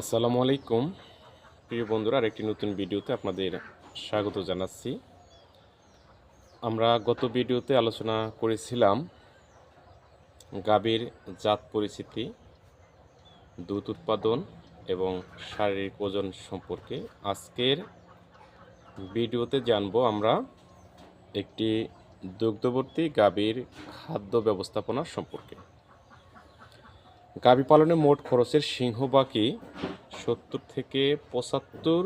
আসসালামু আলাইকুম। প্রিয় বন্ধুরা, আরেকটি নতুন ভিডিওতে আপনাদের স্বাগত জানাচ্ছি। আমরা গত ভিডিওতে আলোচনা করেছিলাম গাভীর জাত পরিচিতি, দুধ উৎপাদন এবং শারীরিক ওজন সম্পর্কে। আজকের ভিডিওতে জানব আমরা একটি দুগ্ধবর্তী গাভীর খাদ্য ব্যবস্থাপনা সম্পর্কে। গাভী পালনে মোট খরচের সিংহবাকি সত্তর থেকে পঁচাত্তর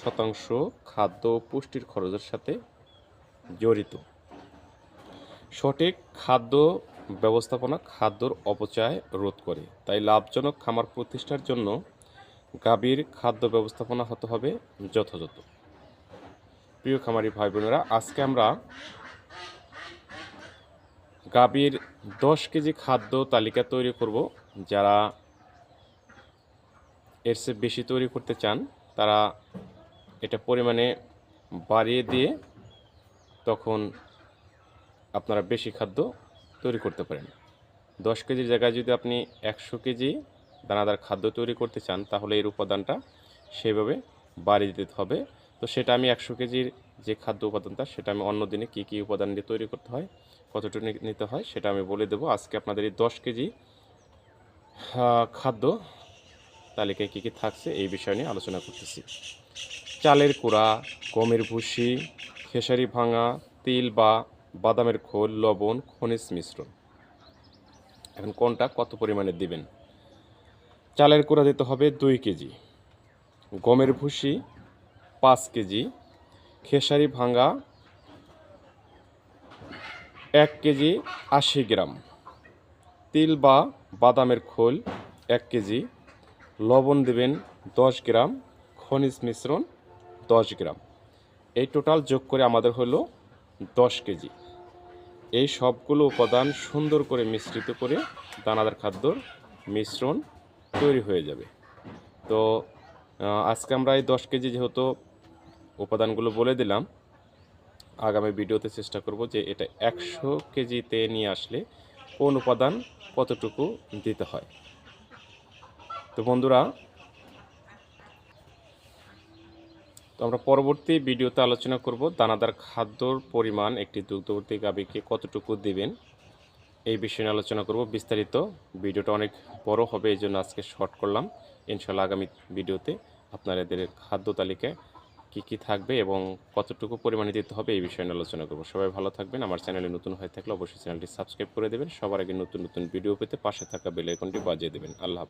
শতাংশ খাদ্য পুষ্টির খরচের সাথে জড়িত। সঠিক খাদ্য ব্যবস্থাপনা খাদ্যর অপচয় রোধ করে। তাই লাভজনক খামার প্রতিষ্ঠার জন্য গাভীর খাদ্য ব্যবস্থাপনা হতে হবে যথাযথ। প্রিয় খামারি ভাই বোনেরা আজকে আমরা গাভীর দশ কেজি খাদ্য তালিকা তৈরি করব। যারা এর চেয়ে বেশি তৈরি করতে চান, তারা এটা পরিমাণে বাড়িয়ে দিয়ে তখন আপনারা বেশি খাদ্য তৈরি করতে পারেন। দশ কেজির জায়গায় যদি আপনি একশো কেজি দানাদার খাদ্য তৈরি করতে চান, তাহলে এর উপাদানটা সেইভাবে বাড়িয়ে দিতে হবে। তো সেটা আমি একশো কেজির যে খাদ্য উপাদানটা সেটা আমি অন্য দিনে কী কী উপাদান দিয়ে তৈরি করতে হয়, কতটুকু নিতে হয়, সেটা আমি বলে দেবো। আজকে আপনাদের এই দশ কেজি খাদ্য তালিকায় কী কী থাকছে এই বিষয় নিয়ে আলোচনা করতেছি। চালের কুড়া, গমের ভুসি, খেসারি ভাঙা, তিল বা বাদামের খোল, লবণ, খনিজ মিশ্রণ। এখন কোনটা কত পরিমাণে দিবেন? চালের কুড়া দিতে হবে দুই কেজি, গমের ভুসি পাঁচ কেজি। খেসারি ভাঙা এক কেজি আশি গ্রাম। তিল বা বাদামের খোল এক কেজি। লবণ দেবেন দশ গ্রাম। খনিজ মিশ্রণ দশ গ্রাম। এই টোটাল যোগ করে আমাদের হলো দশ কেজি। এই সবগুলো উপাদান সুন্দর করে মিশ্রিত করে দানাদার খাদ্যর মিশ্রণ তৈরি হয়ে যাবে। তো আজকে আমরা এই দশ কেজি যেহেতু উপাদানগুলো বলে দিলাম। আগামী ভিডিওতে চেষ্টা করব যে এটা একশো কেজিতে নিয়ে আসলে কোন উপাদান কতটুকু দিতে হয়। তো বন্ধুরা, তো আমরা পরবর্তী ভিডিওতে আলোচনা করব দানাদার খাদ্যর পরিমাণ একটি দুগ্ধবর্তী গাভীকে কতটুকু দিবেন। এই বিষয়ে নিয়ে আলোচনা করব। বিস্তারিত ভিডিওটা অনেক বড় হবে, এই জন্য আজকে শর্ট করলাম। ইনশাল্লাহ আগামী ভিডিওতে আপনাদের খাদ্য তালিকায় কী, কি থাকবে এবং কতটুকু পরিমাণে দিতে হবে এই বিষয়ে আলোচনা করব। সবাই ভালো থাকবেন। আমার চ্যানেলে নতুন হয়ে থাকলে অবশ্যই চ্যানেলটি সাবস্ক্রাইব করে দেবেন। সবার আগে নতুন নতুন ভিডিও পেতে পাশে থাকা বেল আইকনটি বাজিয়ে দেবেন। আল্লাহ।